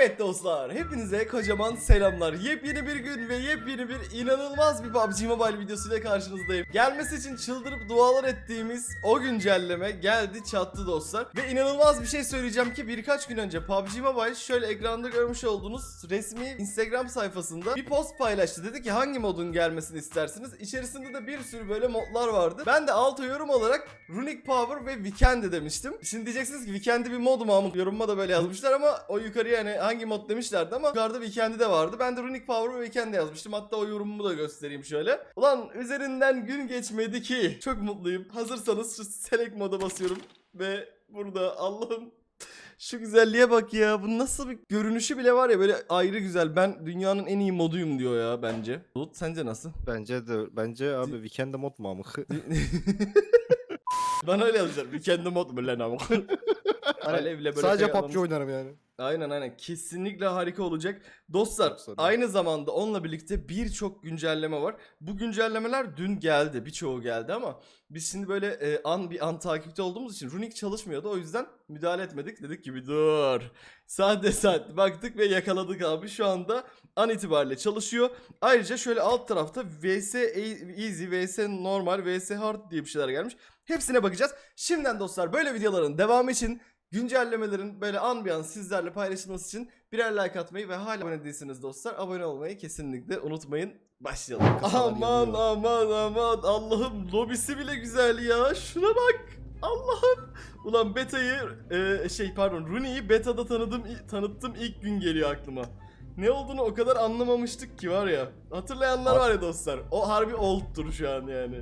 Evet dostlar, hepinize kocaman selamlar. Yepyeni bir gün ve yepyeni bir inanılmaz bir PUBG Mobile videosuyla karşınızdayım. Gelmesi için çıldırıp dualar ettiğimiz o güncelleme geldi çattı dostlar. Ve inanılmaz bir şey söyleyeceğim ki birkaç gün önce PUBG Mobile şöyle ekranda görmüş olduğunuz resmi Instagram sayfasında bir post paylaştı. Dedi ki hangi modun gelmesini istersiniz? İçerisinde de bir sürü böyle modlar vardı. Ben de alta yorum olarak Runic Power ve Weekend demiştim. Şimdi diyeceksiniz ki Weekend'i bir mod mu Mahmut? Yorumuma da böyle yazmışlar ama o yukarıya hani hangi mod demişlerdi ama yukarıda Weekend'i de vardı. Ben de Runic Power ve Weekend yazmıştım. Hatta o yorumumu da göstereyim şöyle. Ulan üzerinden gün geçmedi ki. Çok mutluyum. Hazırsanız şu Select moda basıyorum. Ve burada Allah'ım şu güzelliğe bak ya. Bu nasıl bir görünüşü bile var ya böyle ayrı güzel. Ben dünyanın en iyi moduyum diyor ya bence. Bulut sence nasıl? Bence de bence abi weekend'de mod mu amık? Bana öyle yazmışlar. Weekend mod mu lan ama? Alevle böyle Sadece tek PUBG oynarım yani. Aynen aynen kesinlikle harika olacak. Dostlar aynı zamanda onunla birlikte birçok güncelleme var. Bu güncellemeler dün geldi birçoğu geldi ama biz şimdi böyle e, an bir an takipte olduğumuz için Runic çalışmıyordu o yüzden müdahale etmedik. Dedik ki bir dur. Sade saat baktık ve yakaladık abi şu anda an itibariyle çalışıyor. Ayrıca şöyle alt tarafta VS Easy, VS Normal, VS Hard diye bir şeyler gelmiş. Hepsine bakacağız. Şimdiden dostlar böyle videoların devamı için güncellemelerin böyle an bir an sizlerle paylaşılması için birer like atmayı ve hala abone değilseniz dostlar abone olmayı kesinlikle unutmayın. Başlayalım. Aman yanıyor. aman aman Allah'ım lobisi bile güzel ya. Şuna bak. Allah'ım. Ulan beta'yı e, şey pardon Rooney'i beta'da tanıdım tanıttım ilk gün geliyor aklıma. Ne olduğunu o kadar anlamamıştık ki var ya. Hatırlayanlar var ya dostlar. O harbi old'tur şu an yani.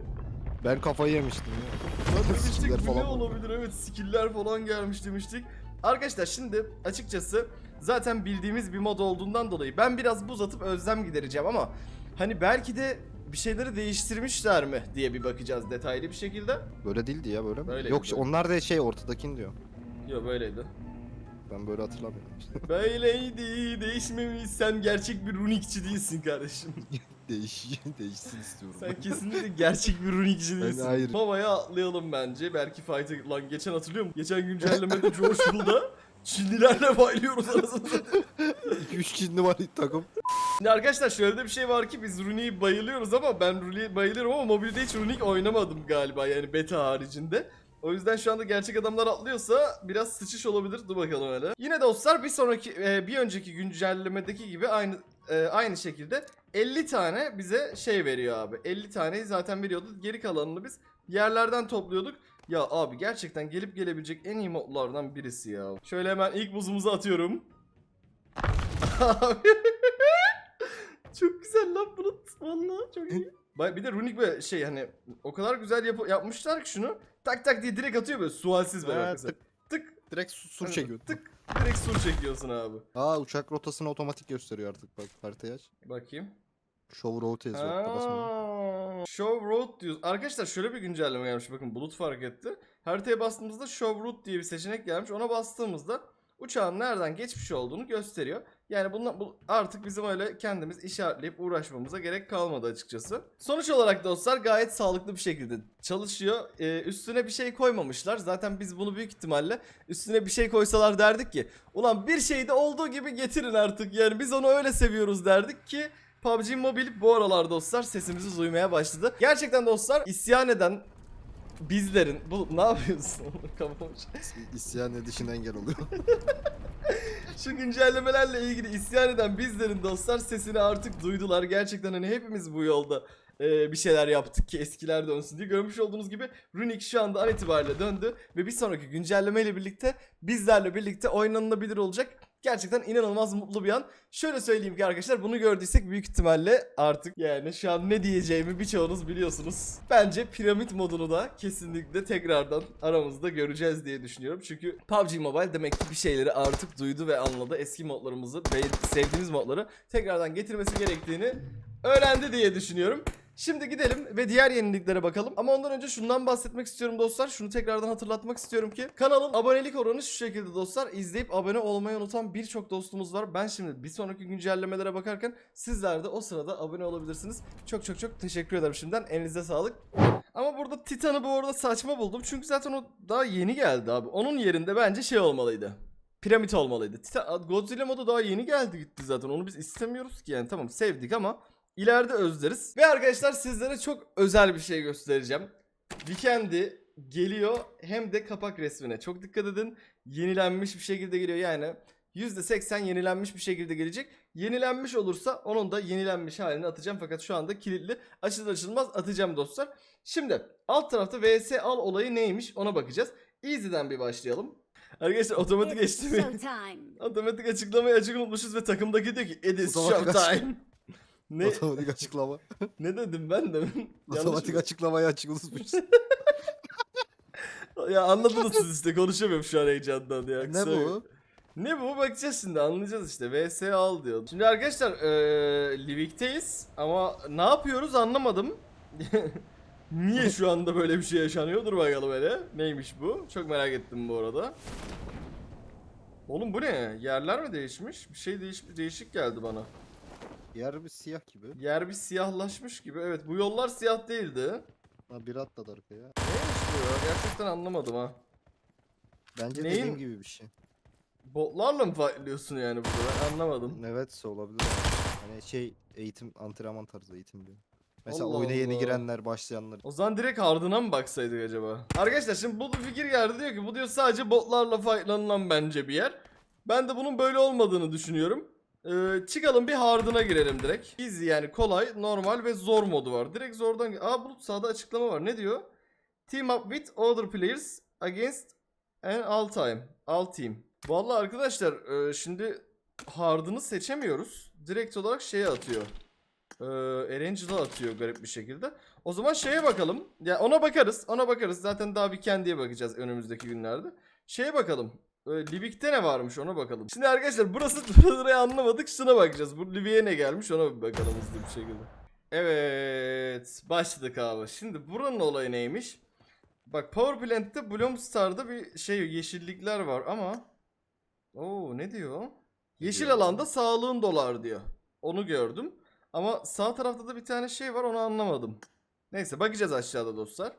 Ben kafayı yemiştim ya. Demiştik Skiller bu ne falan var. olabilir evet skiller falan gelmiş demiştik. Arkadaşlar şimdi açıkçası zaten bildiğimiz bir mod olduğundan dolayı ben biraz buz atıp özlem gidereceğim ama hani belki de bir şeyleri değiştirmişler mi diye bir bakacağız detaylı bir şekilde. Böyle değildi ya böyle mi? Böyleydi, Yok böyle. onlar da şey ortadakini diyor. Yok böyleydi. Ben böyle hatırlamıyorum işte. Böyleydi değişmemiş sen gerçek bir runikçi değilsin kardeşim. Değiş, değişsin istiyorum. Sen kesinlikle gerçek bir runikçi değilsin. hayır. Havaya atlayalım bence. Belki fight'a... Lan geçen hatırlıyor musun? Geçen güncellemede Coşkul'da Çinlilerle baylıyoruz arasında. 2-3 kişinin var takım. Şimdi arkadaşlar şöyle de bir şey var ki biz Rooney'i bayılıyoruz ama ben Rooney'i bayılırım ama mobilde hiç Rooney oynamadım galiba yani beta haricinde. O yüzden şu anda gerçek adamlar atlıyorsa biraz sıçış olabilir. Dur bakalım öyle. Yine dostlar bir sonraki e, bir önceki güncellemedeki gibi aynı e, aynı şekilde 50 tane bize şey veriyor abi. 50 taneyi zaten veriyordu. Geri kalanını biz yerlerden topluyorduk. Ya abi gerçekten gelip gelebilecek en iyi modlardan birisi ya. Şöyle hemen ilk buzumuzu atıyorum. Abi. çok güzel lan bulut. Vallahi çok iyi. Bir de runik böyle şey hani o kadar güzel yap- yapmışlar ki şunu. Tak tak diye direkt atıyor böyle sualsiz böyle. Ha, mesela. tık. Direkt su- Hani çekiyor. Tık. Direkt sur çekiyorsun abi. Aa uçak rotasını otomatik gösteriyor artık bak haritayı aç. Bakayım. Show route yazıyor. Aa, Show Route diyoruz. Arkadaşlar şöyle bir güncelleme gelmiş bakın bulut fark etti. Haritaya bastığımızda Show Route diye bir seçenek gelmiş. Ona bastığımızda uçağın nereden geçmiş olduğunu gösteriyor. Yani bundan bu artık bizim öyle kendimiz işaretleyip uğraşmamıza gerek kalmadı açıkçası. Sonuç olarak dostlar gayet sağlıklı bir şekilde çalışıyor. Ee, üstüne bir şey koymamışlar. Zaten biz bunu büyük ihtimalle üstüne bir şey koysalar derdik ki ulan bir şey de olduğu gibi getirin artık. Yani biz onu öyle seviyoruz derdik ki PUBG Mobile bu aralar dostlar sesimizi duymaya başladı. Gerçekten dostlar isyan eden bizlerin bu ne yapıyorsun? Kapamış. İsyan edişine engel oluyor. Şu güncellemelerle ilgili isyan eden bizlerin dostlar sesini artık duydular. Gerçekten hani hepimiz bu yolda e, bir şeyler yaptık ki eskiler dönsün diye. Görmüş olduğunuz gibi Runic şu anda an itibariyle döndü ve bir sonraki güncellemeyle birlikte bizlerle birlikte oynanılabilir olacak. Gerçekten inanılmaz mutlu bir an. Şöyle söyleyeyim ki arkadaşlar bunu gördüysek büyük ihtimalle artık yani şu an ne diyeceğimi birçoğunuz biliyorsunuz. Bence piramit modunu da kesinlikle tekrardan aramızda göreceğiz diye düşünüyorum. Çünkü PUBG Mobile demek ki bir şeyleri artık duydu ve anladı. Eski modlarımızı ve sevdiğimiz modları tekrardan getirmesi gerektiğini öğrendi diye düşünüyorum. Şimdi gidelim ve diğer yeniliklere bakalım. Ama ondan önce şundan bahsetmek istiyorum dostlar. Şunu tekrardan hatırlatmak istiyorum ki kanalın abonelik oranı şu şekilde dostlar. İzleyip abone olmayı unutan birçok dostumuz var. Ben şimdi bir sonraki güncellemelere bakarken sizler de o sırada abone olabilirsiniz. Çok çok çok teşekkür ederim şimdiden. Elinize sağlık. Ama burada Titan'ı bu arada saçma buldum. Çünkü zaten o daha yeni geldi abi. Onun yerinde bence şey olmalıydı. piramit olmalıydı. Titan- Godzilla modu daha yeni geldi gitti zaten. Onu biz istemiyoruz ki yani. Tamam sevdik ama ileride özleriz. Ve arkadaşlar sizlere çok özel bir şey göstereceğim. Weekend'i geliyor hem de kapak resmine. Çok dikkat edin. Yenilenmiş bir şekilde geliyor yani. %80 yenilenmiş bir şekilde gelecek. Yenilenmiş olursa onun da yenilenmiş halini atacağım. Fakat şu anda kilitli. Açılır açılmaz atacağım dostlar. Şimdi alt tarafta VS al olayı neymiş ona bakacağız. Easy'den bir başlayalım. Arkadaşlar otomatik geçti mi? Otomatik açıklamayı açık unutmuşuz ve takımdaki diyor ki it is showtime. Ne, Otomatik açıklama. ne dedim ben de? Otomatik açıklamayı açık unutmuşuz. Ya anladınız siz işte konuşamıyorum şu an heyecandan ya. ne kusura bu? Ne bu bakacağız şimdi anlayacağız işte VS al diyor. Şimdi arkadaşlar eee Livik'teyiz ama ne yapıyoruz anlamadım. Niye şu anda böyle bir şey yaşanıyor? Dur bakalım hele. Neymiş bu? Çok merak ettim bu arada. Oğlum bu ne? Yerler mi değişmiş? Bir şey değiş değişik geldi bana. Yer bir siyah gibi. Yer bir siyahlaşmış gibi. Evet bu yollar siyah değildi. Ha bir atladı arkaya. Neymiş bu ya? Gerçekten anlamadım ha. Bence Neyin- dediğim gibi bir şey. Botlarla mı fightlıyorsun yani burada? Ben anlamadım. Evet olabilir. Hani şey eğitim antrenman tarzı eğitim diyor. Mesela Allah oyuna yeni Allah. girenler, başlayanlar. O zaman direkt hardına mı baksaydık acaba? Arkadaşlar şimdi bu fikir geldi diyor ki bu diyor sadece botlarla fightlanılan bence bir yer. Ben de bunun böyle olmadığını düşünüyorum. Ee, çıkalım bir hardına girelim direkt. Easy yani kolay, normal ve zor modu var. Direkt zordan... Aa bulut sağda açıklama var. Ne diyor? Team up with other players against an all time. All team. Vallahi arkadaşlar e, şimdi hardını seçemiyoruz. Direkt olarak şeye atıyor. Ee, Erangel'a atıyor garip bir şekilde. O zaman şeye bakalım. Ya ona bakarız. Ona bakarız. Zaten daha bir kendiye bakacağız önümüzdeki günlerde. Şeye bakalım. Ee, Livik'te ne varmış ona bakalım. Şimdi arkadaşlar burası burayı anlamadık. Şuna bakacağız. Bu Livik'e ne gelmiş ona bir bakalım hızlı bir şekilde. Evet. Başladık abi. Şimdi buranın olayı neymiş? Bak Power Plant'te Bloomstar'da bir şey yeşillikler var ama Oo ne diyor? Yeşil diyor? alanda sağlığın dolar diyor. Onu gördüm. Ama sağ tarafta da bir tane şey var onu anlamadım. Neyse bakacağız aşağıda dostlar.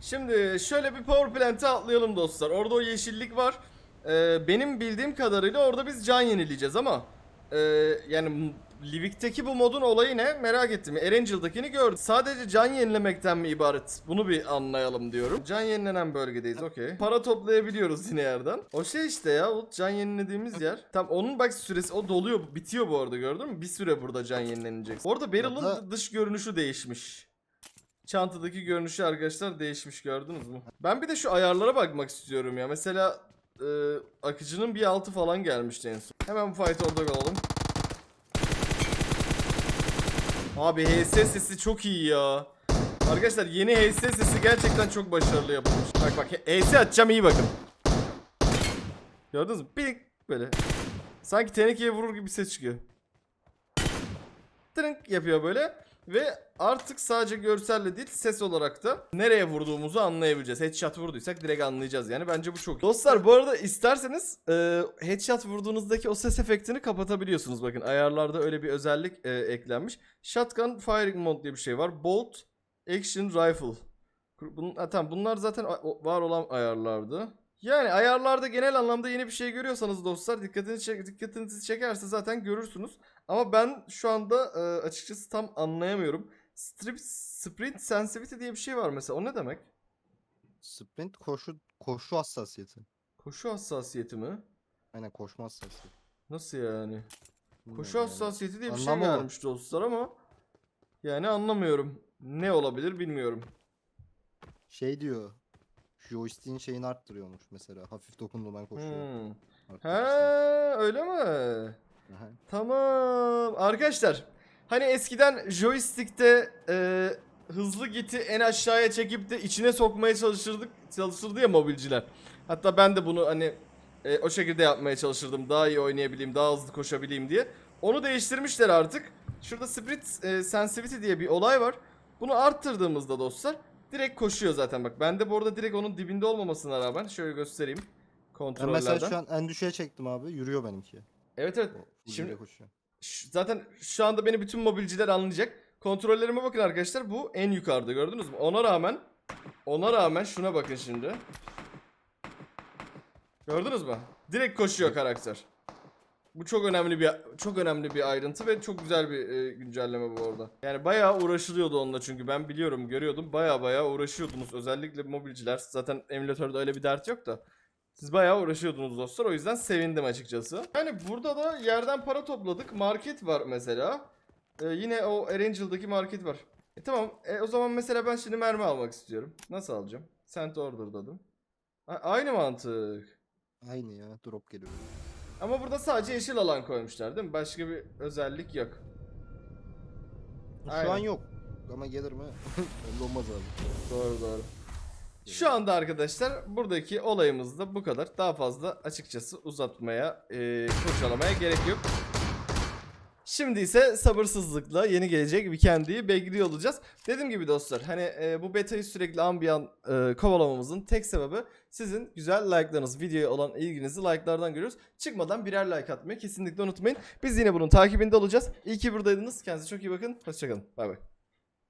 Şimdi şöyle bir power plant'e atlayalım dostlar. Orada o yeşillik var. Ee, benim bildiğim kadarıyla orada biz can yenileyeceğiz ama e, yani Livik'teki bu modun olayı ne merak ettim. Erangel'dakini gördüm. Sadece can yenilemekten mi ibaret? Bunu bir anlayalım diyorum. Can yenilenen bölgedeyiz okey. Para toplayabiliyoruz yine yerden. O şey işte ya o can yenilediğimiz yer. Tam onun bak süresi o doluyor bitiyor bu arada gördün mü? Bir süre burada can yenilenecek. Orada da- dış görünüşü değişmiş. Çantadaki görünüşü arkadaşlar değişmiş gördünüz mü? Ben bir de şu ayarlara bakmak istiyorum ya. Mesela e, akıcının bir altı falan gelmişti en son. Hemen bu fight orada kalalım. Abi HS sesi çok iyi ya. Arkadaşlar yeni HS sesi gerçekten çok başarılı yapılmış. Bak bak HS atacağım iyi bakın. Gördünüz mü? Bir böyle. Sanki tenekeye vurur gibi ses çıkıyor. Tırınk yapıyor böyle. Ve artık sadece görselle değil ses olarak da nereye vurduğumuzu anlayabileceğiz. Headshot vurduysak direkt anlayacağız yani. Bence bu çok iyi. Dostlar bu arada isterseniz e, headshot vurduğunuzdaki o ses efektini kapatabiliyorsunuz. Bakın ayarlarda öyle bir özellik e, eklenmiş. Shotgun firing mode diye bir şey var. Bolt action rifle. Bun, ha, tamam bunlar zaten var olan ayarlardı. Yani ayarlarda genel anlamda yeni bir şey görüyorsanız dostlar dikkatinizi, çek- dikkatinizi çekerse zaten görürsünüz. Ama ben şu anda e, açıkçası tam anlayamıyorum. Strip, sprint sensitivity diye bir şey var mesela. O ne demek? Sprint koşu koşu hassasiyeti. Koşu hassasiyeti mi? Aynen koşma hassasiyeti. Nasıl yani? Koşu yani. hassasiyeti diye bir şey gelmiş dostlar ama yani anlamıyorum. Ne olabilir bilmiyorum. Şey diyor. Joystick'in şeyini arttırıyormuş mesela. Hafif dokunduğundan koşuyor. Hmm. He öyle mi? Aha. Tamam. Arkadaşlar hani eskiden joystick'te e, hızlı giti en aşağıya çekip de içine sokmaya çalışırdık çalışırdı ya mobilciler. Hatta ben de bunu hani e, o şekilde yapmaya çalışırdım. Daha iyi oynayabileyim, daha hızlı koşabileyim diye. Onu değiştirmişler artık. Şurada sprint e, sensitivity diye bir olay var. Bunu arttırdığımızda dostlar direkt koşuyor zaten bak. Ben de bu arada direkt onun dibinde olmamasına rağmen şöyle göstereyim Ben kontrollerden. mesela şu an en düşüğe çektim abi. Yürüyor benimki. Evet evet. Şimdi Şimdi... koşuyor. Ş- zaten şu anda beni bütün mobilciler anlayacak. Kontrollerime bakın arkadaşlar. Bu en yukarıda gördünüz mü? Ona rağmen ona rağmen şuna bakın şimdi. Gördünüz mü? Direkt koşuyor karakter. Bu çok önemli bir çok önemli bir ayrıntı ve çok güzel bir e, güncelleme bu arada. Yani bayağı uğraşılıyordu onunla çünkü ben biliyorum, görüyordum. Bayağı bayağı uğraşıyordunuz. Özellikle mobilciler. Zaten emülatörde öyle bir dert yok da. Siz bayağı uğraşıyordunuz dostlar. O yüzden sevindim açıkçası. Yani burada da yerden para topladık. Market var mesela. Ee, yine o Erangel'daki market var. E tamam. E, o zaman mesela ben şimdi mermi almak istiyorum. Nasıl alacağım? Sent order dedim. A- aynı mantık. Aynı ya drop geliyor. Ama burada sadece yeşil alan koymuşlar değil mi? Başka bir özellik yok. Şu Aynen. an yok. Ama gelir mi? Belli olmaz abi. Doğru doğru. Şu anda arkadaşlar buradaki olayımız da bu kadar. Daha fazla açıkçası uzatmaya, e, kurcalamaya gerek yok. Şimdi ise sabırsızlıkla yeni gelecek Weekend'i bekliyor olacağız. Dediğim gibi dostlar hani e, bu beta'yı sürekli ambiyan e, kovalamamızın tek sebebi sizin güzel like'larınız, videoya olan ilginizi like'lardan görüyoruz. Çıkmadan birer like atmayı kesinlikle unutmayın. Biz yine bunun takibinde olacağız. İyi ki buradaydınız. Kendinize çok iyi bakın. Hoşçakalın. Bay bay.